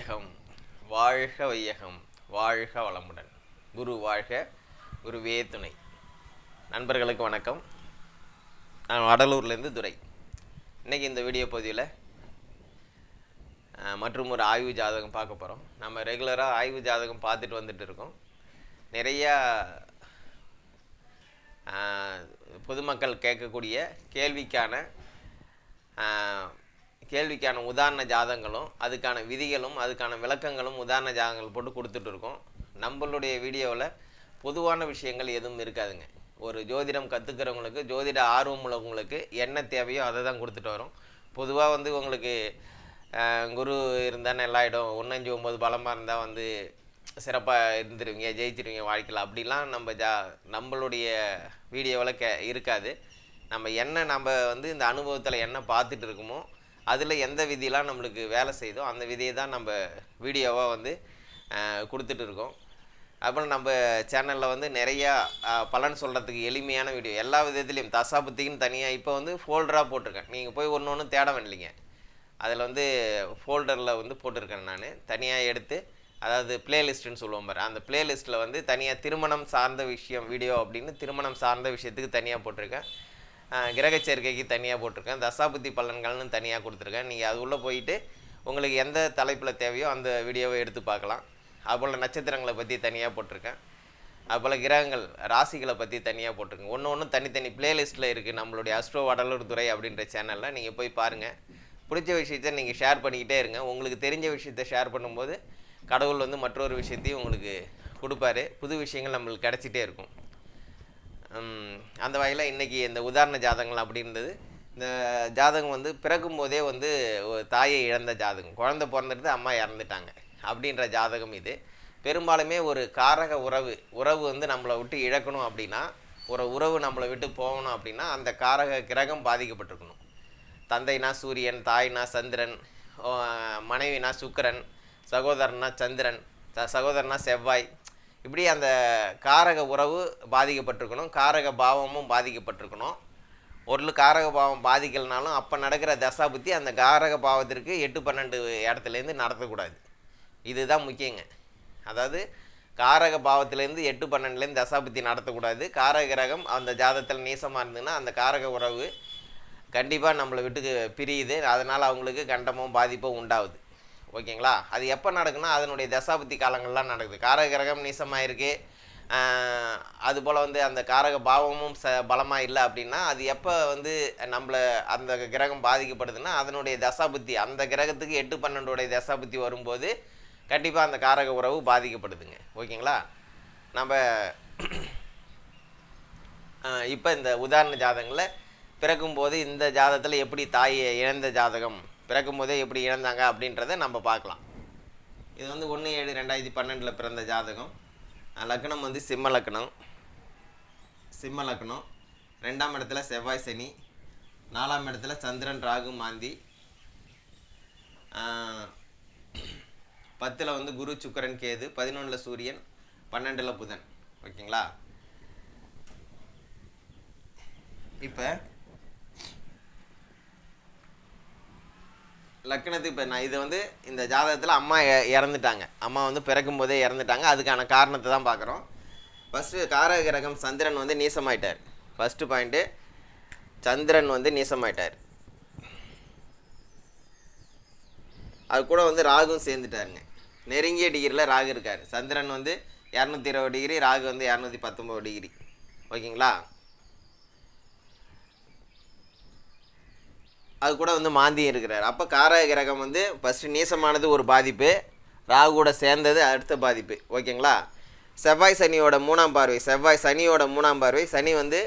வையகம் வாழ்க வையகம் வாழ்க வளமுடன். குரு வாழ்க குருவே துணை. நண்பர்களுக்கு வணக்கம். நான் வடலூர்லேருந்து துரை. இன்றைக்கி இந்த வீடியோ பதிவில் மற்றும் ஒரு ஆய்வு ஜாதகம் பார்க்க போகிறோம். நம்ம ரெகுலராக ஆய்வு ஜாதகம் பார்த்துட்டு வந்துட்டு இருக்கோம். நிறையா பொதுமக்கள் கேட்கக்கூடிய கேள்விக்கான கேள்விக்கான உதாரண ஜாதங்களும் அதுக்கான விதிகளும் அதுக்கான விளக்கங்களும் உதாரண ஜாதங்கள் போட்டு கொடுத்துட்டு இருக்கோம். நம்மளுடைய வீடியோவில் பொதுவான விஷயங்கள் எதுவும் இருக்காதுங்க. ஒரு ஜோதிடம் கற்றுக்கிறவங்களுக்கு ஜோதிட ஆர்வம் உள்ளவங்களுக்கு என்ன தேவையோ அதை தான் கொடுத்துட்டு வரோம். பொதுவாக வந்து உங்களுக்கு குரு இருந்தால் நல்லா ஆகிடும் ஒன்றஞ்சு ஒம்பது பலமாக இருந்தால் வந்து சிறப்பாக இருந்துருவீங்க ஜெயிச்சிருவீங்க வாழ்க்கையில். அப்படிலாம் நம்ம ஜா நம்மளுடைய வீடியோவில் கே இருக்காது. நம்ம என்ன நம்ம வந்து இந்த அனுபவத்தில் என்ன பார்த்துட்டு இருக்கோமோ அதில் எந்த விதியெலாம் நம்மளுக்கு வேலை செய்தோ அந்த விதியை தான் நம்ம வீடியோவாக வந்து கொடுத்துட்டு இருக்கோம். அப்புறம் நம்ம சேனலில் வந்து நிறையா பலன் சொல்கிறதுக்கு எளிமையான வீடியோ. எல்லா விதத்துலேயும் தசாபுத்திக்குன்னு தனியாக இப்போ வந்து ஃபோல்டராக போட்டிருக்கேன். நீங்கள் போய் ஒன்று ஒன்று தேட வேண்டிங்க அதில் வந்து ஃபோல்டரில் வந்து போட்டிருக்கேன் நான். தனியாக எடுத்து அதாவது பிளேலிஸ்ட்டுன்னு சொல்லுவோம் பாரு. அந்த பிளேலிஸ்ட்டில் வந்து தனியாக திருமணம் சார்ந்த விஷயம் வீடியோ அப்படின்னு திருமணம் சார்ந்த விஷயத்துக்கு தனியாக போட்டிருக்கேன். கிரக சேர்க்கைக்கு தனியாக போட்டிருக்கேன். தசாபுத்தி பலன்கள்னு தனியாக கொடுத்துருக்கேன். நீங்கள் அது உள்ளே போயிட்டு உங்களுக்கு எந்த தலைப்பில் தேவையோ அந்த வீடியோவை எடுத்து பார்க்கலாம். அதுபோல் நட்சத்திரங்களை பற்றி தனியாக போட்டிருக்கேன். அதுபோல் கிரகங்கள் ராசிகளை பற்றி தனியாக போட்டிருக்கேன். ஒன்று ஒன்று தனித்தனி பிளேலிஸ்ட்டில் இருக்குது நம்மளுடைய அஸ்ட்ரோ வடலூர் துறை அப்படின்ற சேனலில் நீங்கள் போய் பாருங்கள் பிடிச்ச விஷயத்த நீங்கள் ஷேர் பண்ணிக்கிட்டே இருங்க. உங்களுக்கு தெரிஞ்ச விஷயத்த ஷேர் பண்ணும்போது கடவுள் வந்து மற்றொரு விஷயத்தையும் உங்களுக்கு கொடுப்பாரு. புது விஷயங்கள் நம்மளுக்கு கிடச்சிட்டே இருக்கும். அந்த வகையில் இன்றைக்கி இந்த உதாரண ஜாதகங்கள் அப்படின்றது இந்த ஜாதகம் வந்து பிறக்கும் போதே வந்து தாயை இழந்த ஜாதகம். குழந்தை பிறந்துட்டு அம்மா இறந்துட்டாங்க அப்படின்ற ஜாதகம் இது. பெரும்பாலுமே ஒரு காரக உறவு உறவு வந்து நம்மளை விட்டு இழக்கணும் அப்படின்னா ஒரு உறவு நம்மளை விட்டு போகணும் அப்படின்னா அந்த காரக கிரகம் பாதிக்கப்பட்டிருக்கணும். தந்தைனா சூரியன் தாய்னா சந்திரன் மனைவினா சுக்கிரன் சகோதரனா சந்திரன் சகோதரனா செவ்வாய் இப்படி அந்த காரக உறவு பாதிக்கப்பட்டிருக்கணும் காரக பாவமும் பாதிக்கப்பட்டிருக்கணும். ஒரு காரக பாவம் பாதிக்கலனாலும் அப்போ நடக்கிற தசாபுத்தி அந்த காரக பாவத்திற்கு எட்டு பன்னெண்டு இடத்துலேருந்து நடத்தக்கூடாது. இதுதான் முக்கியங்க. அதாவது காரக பாவத்திலேருந்து எட்டு பன்னெண்டுலேருந்து தசாபுத்தி நடத்தக்கூடாது. காரக கிரகம் அந்த ஜாதத்தில் நீசமாக இருந்ததுன்னா அந்த காரக உறவு கண்டிப்பாக நம்மளை விட்டு பிரியுது. அதனால் அவங்களுக்கு கண்டமும் பாதிப்பும் உண்டாகுது. ஓகேங்களா? அது எப்போ நடக்குன்னா அதனுடைய தசாபுத்தி காலங்கள்லாம் நடக்குது. காரக கிரகம் நீசமாக இருக்குது அதுபோல் வந்து அந்த காரக பாவமும் ச பலமாக இல்லை அப்படின்னா அது எப்போ வந்து நம்மளை அந்த கிரகம் பாதிக்கப்படுதுன்னா அதனுடைய தசாபுத்தி அந்த கிரகத்துக்கு எட்டு பன்னெண்டுடைய தசாபுத்தி வரும்போது கண்டிப்பாக அந்த காரக உறவு பாதிக்கப்படுதுங்க. ஓகேங்களா? நம்ம இப்போ இந்த உதாரண ஜாதகங்களை பிறக்கும்போது இந்த ஜாதகத்தில் எப்படி தாயை இழந்த ஜாதகம் பிறக்கும் போதே எப்படி இழந்தாங்க அப்படின்றத நம்ம பார்க்கலாம். இது வந்து ஒன்று ஏழு ரெண்டாயிரத்தி பன்னெண்டில் பிறந்த ஜாதகம். லக்னம் வந்து சிம்ம லக்னம். சிம்ம லக்னம். ரெண்டாம் இடத்துல செவ்வாய் சனி. நாலாம் இடத்துல சந்திரன் ராகு மாந்தி. பத்தில் வந்து குரு சுக்கரன் கேது. பதினொன்றில் சூரியன் பன்னெண்டில் புதன். ஓகேங்களா? இப்போ லக்னத்துக்கு இப்போ நான் இது வந்து இந்த ஜாதகத்தில் அம்மா இறந்துட்டாங்க. அம்மா வந்து பிறக்கும் போதே இறந்துட்டாங்க. அதுக்கான காரணத்தை தான் பார்க்குறோம். ஃபஸ்ட்டு காரக கிரகம் சந்திரன் வந்து நீசமாயிட்டார். ஃபஸ்ட்டு பாயிண்ட்டு சந்திரன் வந்து நீசமாயிட்டார். அது கூட வந்து ராகும் சேர்ந்துட்டாருங்க. நெருங்கிய டிகிரியில் ராகு இருக்கார். சந்திரன் வந்து இரநூத்தி இருபது டிகிரி ராகு வந்து இரநூத்தி பத்தொம்பது டிகிரி ஓகேங்களா? அது கூட வந்து மாந்தியும் இருக்கிறார். அப்போ காரக கிரகம் வந்து ஃபஸ்ட்டு நீசமானது ஒரு பாதிப்பு ராகு கூட சேர்ந்தது அடுத்த பாதிப்பு. ஓகேங்களா? செவ்வாய் சனியோட மூணாம் பார்வை செவ்வாய் சனியோட மூணாம் பார்வை சனி வந்து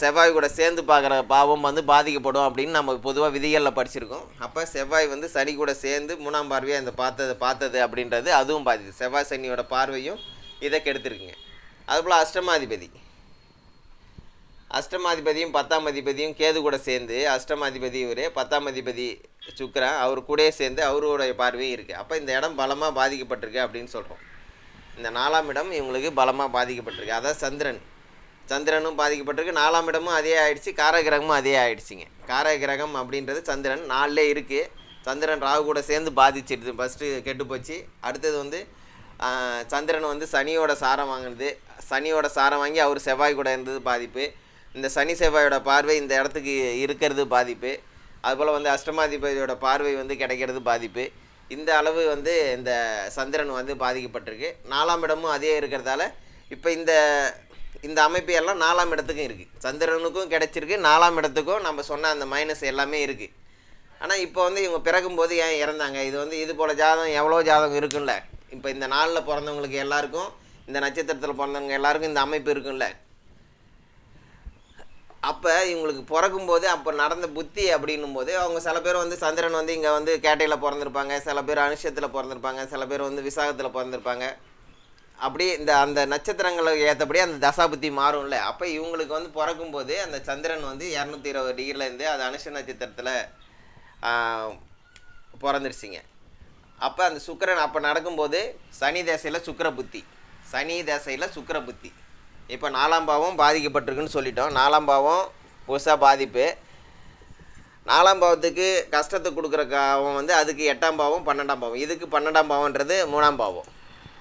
செவ்வாய் கூட சேர்ந்து பார்க்குற பாவம் வந்து பாதிக்கப்படும் அப்படின்னு நம்ம பொதுவாக விதிகளில் படிச்சிருக்கோம். அப்போ செவ்வாய் வந்து சனி கூட சேர்ந்து மூணாம் பார்வையை அந்த பார்த்தது பார்த்தது அப்படின்றது அதுவும் பாதிது செவ்வாய் சனியோட பார்வையும் இதை கெடுத்துருக்குங்க. அதுபோல் அஷ்டமாதிபதி. அஷ்டமாதிபதியும் பத்தாம் அதிபதியும் கேது கூட சேர்ந்து அஷ்டமாதிபதி இவரே பத்தாம் அதிபதி சுக்கரன் அவர் கூடயே சேர்ந்து அவருடைய பார்வையும் இருக்குது அப்போ இந்த இடம் பலமாக பாதிக்கப்பட்டிருக்கு அப்படின்னு சொல்கிறோம் இந்த நாலாம் இடம் இவங்களுக்கு பலமாக பாதிக்கப்பட்டிருக்கு. அதான் சந்திரன். சந்திரனும் பாதிக்கப்பட்டிருக்கு. நாலாம் இடமும் அதே ஆயிடுச்சு. காரகிரகமும் அதே ஆயிடுச்சுங்க. காரகிரகம் அப்படின்றது சந்திரன் நாலே இருக்குது சந்திரன் ராகு கூட சேர்ந்து பாதிச்சிடுது ஃபஸ்ட்டு கெட்டு போச்சு. அடுத்தது வந்து சந்திரன் வந்து சனியோட சாரம் வாங்கினது. சனியோட சாரம் வாங்கி அவர் செவ்வாய் கூட இருந்தது பாதிப்பு. இந்த சனி செவ்வாயோட பார்வை இந்த இடத்துக்கு இருக்கிறது பாதிப்பு. அதுபோல் வந்து அஷ்டமாதிபதியோட பார்வை வந்து கிடைக்கிறது பாதிப்பு. இந்த அளவு வந்து இந்த சந்திரன் வந்து பாதிக்கப்பட்டிருக்கு. நாலாம் இடமும் அதே இருக்கிறதால இப்போ இந்த இந்த அமைப்பு எல்லாம் நாலாம் இடத்துக்கும் இருக்குது சந்திரனுக்கும் கிடைச்சிருக்கு நாலாம் இடத்துக்கும் நம்ம சொன்ன அந்த மைனஸ் எல்லாமே இருக்குது ஆனால் இப்போ வந்து இவங்க பிறக்கும்போது ஏன் இறந்தாங்க? இது வந்து இது போல் ஜாதகம் எவ்வளோ ஜாதகம் இருக்குல்ல இப்போ இந்த நாளில் பிறந்தவங்களுக்கு எல்லாருக்கும் இந்த நட்சத்திரத்தில் பிறந்தவங்க எல்லாருக்கும் இந்த அமைப்பு இருக்குல்ல அப்போ இவங்களுக்கு பிறக்கும்போது அப்போ நடந்த புத்தி அப்படின்னும் போது அவங்க சில பேர் வந்து சந்திரன் வந்து இங்கே வந்து கேட்டையில் பிறந்திருப்பாங்க. சில பேர் அனுஷத்தில் பிறந்திருப்பாங்க. சில பேர் வந்து விசாகத்தில் பிறந்திருப்பாங்க. அப்படி இந்த அந்த நட்சத்திரங்களுக்கு ஏற்றபடி அந்த தசாபுத்தி மாறும்ல. அப்போ இவங்களுக்கு வந்து பிறக்கும்போது அந்த சந்திரன் வந்து இரநூத்தி இருபது டிகிரிலேருந்து அது அனுஷ நட்சத்திரத்தில் பிறந்துருச்சிங்க. அப்போ அந்த சுக்கிரன் அப்போ நடக்கும்போது சனி தசையில் சுக்கிர புத்தி சனி தசையில் சுக்கிர புத்தி இப்போ நாலாம் பாவம் பாதிக்கப்பட்டிருக்குன்னு சொல்லிட்டோம். நாலாம் பாவம் புதுசாக பாதிப்பு. நாலாம் பாவத்துக்கு கஷ்டத்தை கொடுக்குற பாவம் வந்து அதுக்கு எட்டாம் பாவம் பன்னெண்டாம் பாவம். இதுக்கு பன்னெண்டாம் பாவம்ன்றது மூணாம் பாவம்.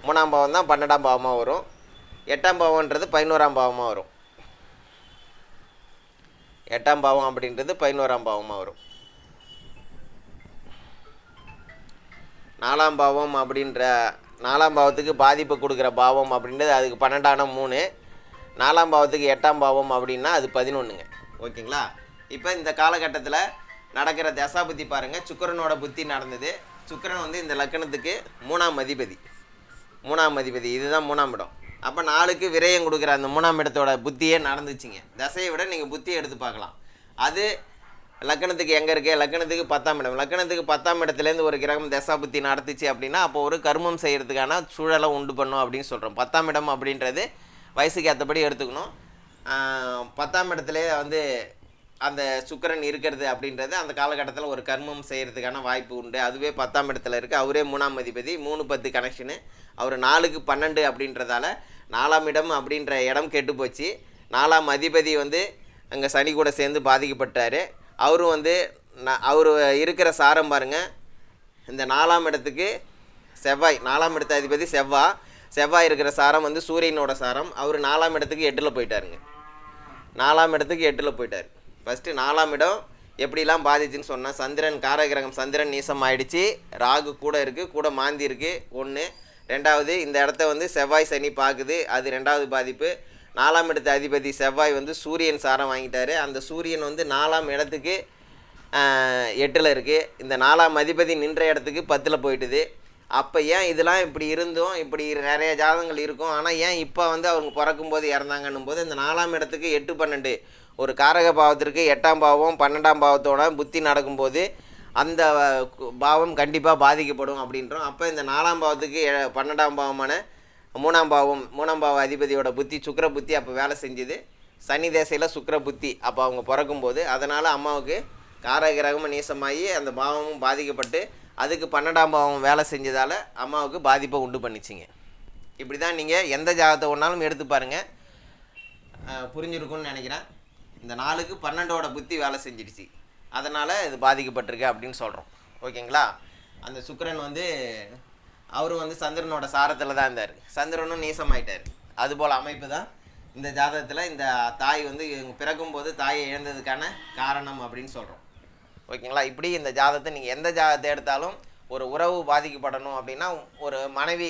மூணாம் பாவம் தான் பன்னெண்டாம் பாவமாக வரும். எட்டாம் பாவம்ன்றது பதினோராம் பாவமாக வரும். எட்டாம் பாவம் அப்படின்றது பதினோராம் பாவமாக வரும். நாலாம் பாவம் அப்படின்ற நாலாம் பாவத்துக்கு பாதிப்பு கொடுக்குற பாவம் அப்படின்றது அதுக்கு பன்னெண்டான மூணு. நாலாம் பாவத்துக்கு எட்டாம் பாவம் அப்படின்னா அது பதினொன்றுங்க ஓகேங்களா? இப்போ இந்த காலகட்டத்தில் நடக்கிற தசாபுத்தி பாருங்கள் சுக்கரனோட புத்தி நடந்தது. சுக்கிரன் வந்து இந்த லக்கணத்துக்கு மூணாம் அதிபதி. மூணாம் அதிபதி. இதுதான் மூணாம் இடம். அப்போ நாளுக்கு விரயம் கொடுக்குற அந்த மூணாம் இடத்தோட புத்தியே நடந்துச்சுங்க. தசையை விட நீங்கள் புத்தியை எடுத்து பார்க்கலாம். அது லக்கணத்துக்கு எங்கே இருக்கு? லக்கணத்துக்கு பத்தாம் இடம். லக்கணத்துக்கு பத்தாம் இடத்துலேருந்து ஒரு கிரகம் தசா புத்தி நடத்துச்சு அப்படின்னா அப்போ ஒரு கர்மம் செய்கிறதுக்கான சூழலை உண்டு பண்ணும் அப்படின்னு சொல்கிறோம் பத்தாம் இடம் அப்படின்றது வயசுக்கு ஏற்றபடி எடுத்துக்கணும். பத்தாம் இடத்துல வந்து அந்த சுக்கிரன் இருக்கிறது அப்படின்றது அந்த காலகட்டத்தில் ஒரு கர்மம் செய்கிறதுக்கான வாய்ப்பு உண்டு. அதுவே பத்தாம் இடத்துல இருக்குது அவரே மூணாம் அதிபதி. மூணு பத்து கனெக்ஷனு அவர் நாலுக்கு பன்னெண்டு அப்படின்றதால நாலாம் இடம் அப்படின்ற இடம் கெட்டு போச்சு. நாலாம் அதிபதி வந்து அங்கே சனி கூட சேர்ந்து பாதிக்கப்பட்டார். அவரும் வந்து நான் அவர் இருக்கிற சாரம் பாருங்கள் இந்த நாலாம் இடத்துக்கு செவ்வாய் நாலாம் இடத்த அதிபதி செவ்வாய் செவ்வாய் இருக்கிற சாரம் வந்து சூரியனோட சாரம். அவர் நாலாம் இடத்துக்கு எட்டில் போயிட்டாருங்க. நாலாம் இடத்துக்கு எட்டில் போயிட்டார். ஃபஸ்ட்டு நாலாம் இடம் எப்படிலாம் பாதிச்சுன்னு சொன்னால் சந்திரன் காரகிரகம் சந்திரன் நீசம் ஆயிடுச்சு. ராகு கூட இருக்குது கூட மாந்தி இருக்குது ஒன்று ரெண்டாவது இந்த இடத்த வந்து செவ்வாய் சனி பார்க்குது அது ரெண்டாவது பாதிப்பு. நாலாம் இடத்து அதிபதி செவ்வாய் வந்து சூரியன் சாரம் வாங்கிட்டாரு. அந்த சூரியன் வந்து நாலாம் இடத்துக்கு எட்டில் இருக்குது இந்த நாலாம் அதிபதி நின்ற இடத்துக்கு பத்தில் போயிட்டுது. அப்போ ஏன் இதெல்லாம் இப்படி இருந்தும் இப்படி நிறைய ஜாதகங்கள் இருக்கும்? ஆனால் ஏன் இப்போ வந்து அவங்க பிறக்கும்போது இறந்தாங்கன்னும் போது இந்த நாலாம் இடத்துக்கு எட்டு பன்னெண்டு ஒரு காரக பாவத்திற்கு எட்டாம் பாவம் பன்னெண்டாம் பாவத்தோட புத்தி நடக்கும்போது அந்த பாவம் கண்டிப்பாக பாதிக்கப்படும் அப்படின்றோம். அப்போ இந்த நாலாம் பாவத்துக்கு எ- பன்னெண்டாம் பாவமான மூணாம் பாவம் மூணாம் பாவ அதிபதியோட புத்தி சுக்கர புத்தி அப்போ வேலை செஞ்சுது. சனி தேசையில் சுக்கர புத்தி அப்போ அவங்க பிறக்கும்போது அதனால் அம்மாவுக்கு காரகிரகமும் நீசமாகி அந்த பாவமும் பாதிக்கப்பட்டு அதுக்கு பன்னெண்டாம் பாவம் வேலை செஞ்சதால் அம்மாவுக்கு பாதிப்பை உண்டு பண்ணிச்சிங்க. இப்படி தான் நீங்கள் எந்த ஜாதகத்தை ஒன்றாலும் எடுத்து பாருங்கள் புரிஞ்சிருக்கும்னு நினைக்கிறேன். இந்த நாளுக்கு பன்னெண்டோட புத்தி வேலை செஞ்சிடுச்சு. அதனால் இது பாதிக்கப்பட்டிருக்கு அப்படின்னு சொல்கிறோம் ஓகேங்களா? அந்த சுக்கரன் வந்து அவரும் வந்து சந்திரனோட சாரத்தில் தான் இருந்தார். சந்திரனும் நீசமாயிட்டார். அதுபோல் அமைப்பு தான் இந்த ஜாதகத்தில் இந்த தாய் வந்து பிறக்கும்போது தாயை இழந்ததுக்கான காரணம் அப்படின்னு சொல்கிறோம் ஓகேங்களா? இப்படி இந்த ஜாதத்தை நீங்கள் எந்த ஜாதத்தை எடுத்தாலும் ஒரு உறவு பாதிக்கப்படணும் அப்படின்னா ஒரு மனைவி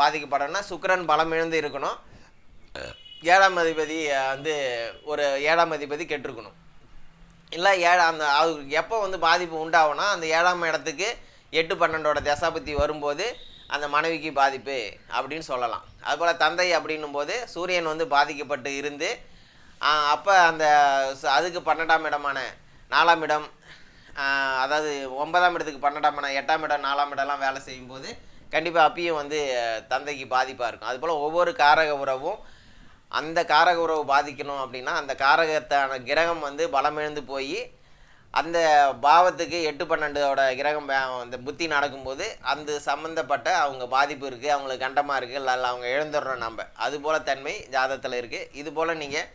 பாதிக்கப்படணும்னா சுக்கிரன் பலம் இழந்து இருக்கணும். ஏழாம் அதிபதி வந்து ஒரு ஏழாம் அதிபதி கெட்டிருக்கணும். இல்லை ஏழா அந்த அது எப்போ வந்து பாதிப்பு உண்டாகும்னா அந்த ஏழாம் இடத்துக்கு எட்டு பன்னெண்டோட தசாபத்தி வரும்போது அந்த மனைவிக்கு பாதிப்பு அப்படின்னு சொல்லலாம். அதுபோல் தந்தை அப்படின்னும் போது சூரியன் வந்து பாதிக்கப்பட்டு இருந்து அப்போ அந்த அதுக்கு பன்னெண்டாம் இடமான நாலாம் இடம் அதாவது ஒன்பதாம் இடத்துக்கு பன்னெண்டாம் இடம் எட்டாம் இடம் நாலாம் இடம்லாம் வேலை செய்யும்போது கண்டிப்பாக அப்பயும் வந்து தந்தைக்கு பாதிப்பாக இருக்கும். அதுபோல் ஒவ்வொரு காரக உறவும் அந்த காரக உறவு பாதிக்கணும் அப்படின்னா அந்த காரகத்தான கிரகம் வந்து பலமிழந்து போய் அந்த பாவத்துக்கு எட்டு பன்னெண்டோட கிரகம் அந்த புத்தி நடக்கும்போது அந்த சம்மந்தப்பட்ட அவங்க பாதிப்பு இருக்குது அவங்களுக்கு கண்டமாக இருக்குது இல்லை அவங்க இழந்துடுறோம் நம்ம. அது போல் தன்மை ஜாதகத்தில் இருக்குது இது போல் நீங்கள்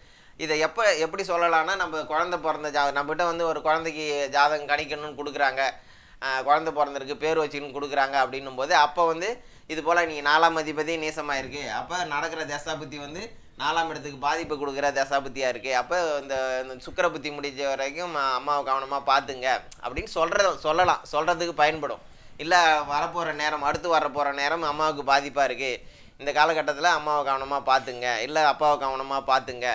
இதை எப்போ எப்படி சொல்லலாம்னா நம்ம குழந்தை பிறந்த ஜா நம்மகிட்ட வந்து ஒரு குழந்தைக்கு ஜாதகம் கணிக்கணும்னு கொடுக்குறாங்க. குழந்த குழந்தை பிறந்திருக்கு பேர் வச்சுன்னு கொடுக்குறாங்க அப்படின்னும் போது அப்போ வந்து இது போல் நீங்கள் நாலாம் அதிபதி நேசமாக இருக்குது அப்போ நடக்கிற தசாபுத்தி வந்து நாலாம் இடத்துக்கு பாதிப்பு கொடுக்குற தசாபுத்தியாக இருக்குது அப்போ இந்த இந்த சுக்கிர புத்தி முடிஞ்ச வரைக்கும் அம்மாவை கவனமாக பார்த்துங்க அப்படின்னு சொல்கிற சொல்லலாம். சொல்கிறதுக்கு பயன்படும். இல்லை வரப்போகிற நேரம் அடுத்து வரப்போகிற நேரம் அம்மாவுக்கு பாதிப்பாக இருக்குது இந்த காலகட்டத்தில் அம்மாவை கவனமாக பார்த்துங்க. இல்லை அப்பாவை கவனமாக பார்த்துங்க.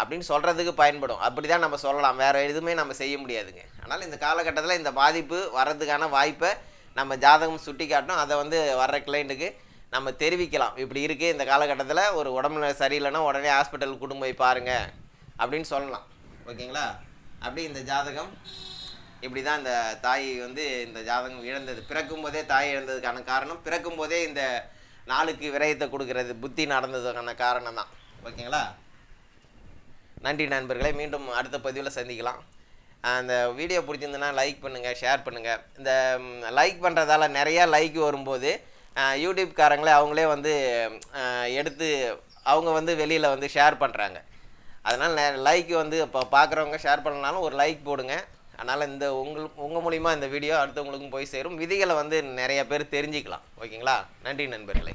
அப்படின்னு சொல்கிறதுக்கு பயன்படும். அப்படி தான் நம்ம சொல்லலாம். வேறு எதுவுமே நம்ம செய்ய முடியாதுங்க. அதனால் இந்த காலகட்டத்தில் இந்த பாதிப்பு வர்றதுக்கான வாய்ப்பை நம்ம ஜாதகம் சுட்டி காட்டும் அதை வந்து வர்ற கிளைண்ட்டுக்கு நம்ம தெரிவிக்கலாம். இப்படி இருக்குது இந்த காலகட்டத்தில் ஒரு உடம்புல சரியில்லைன்னா உடனே ஹாஸ்பிட்டலுக்கு கூட்டு போய் பாருங்கள் அப்படின்னு சொல்லலாம். ஓகேங்களா? அப்படி இந்த ஜாதகம் இப்படி தான் இந்த தாய் வந்து இந்த ஜாதகம் இழந்தது. பிறக்கும் போதே தாய் இழந்ததுக்கான காரணம் பிறக்கும் போதே இந்த நாளுக்கு விரயத்தை கொடுக்கறது புத்தி நடந்ததுக்கான காரணம் தான் ஓகேங்களா? நன்றி நண்பர்களை மீண்டும் அடுத்த பதிவில் சந்திக்கலாம். அந்த வீடியோ பிடிச்சிருந்துன்னா லைக் பண்ணுங்கள் ஷேர் பண்ணுங்கள் இந்த லைக் பண்ணுறதால நிறையா லைக் வரும்போது யூடியூப்காரங்களே அவங்களே வந்து எடுத்து அவங்க வந்து வெளியில் வந்து ஷேர் பண்ணுறாங்க அதனால் லைக் வந்து இப்போ பார்க்குறவங்க ஷேர் பண்ணனாலும் ஒரு லைக் போடுங்க. அதனால் இந்த உங்கள் உங்கள் மூலிமா இந்த வீடியோ அடுத்தவங்களுக்கும் போய் சேரும். விதிகளை வந்து நிறைய பேர் தெரிஞ்சுக்கலாம். ஓகேங்களா? நன்றி நண்பர்களே.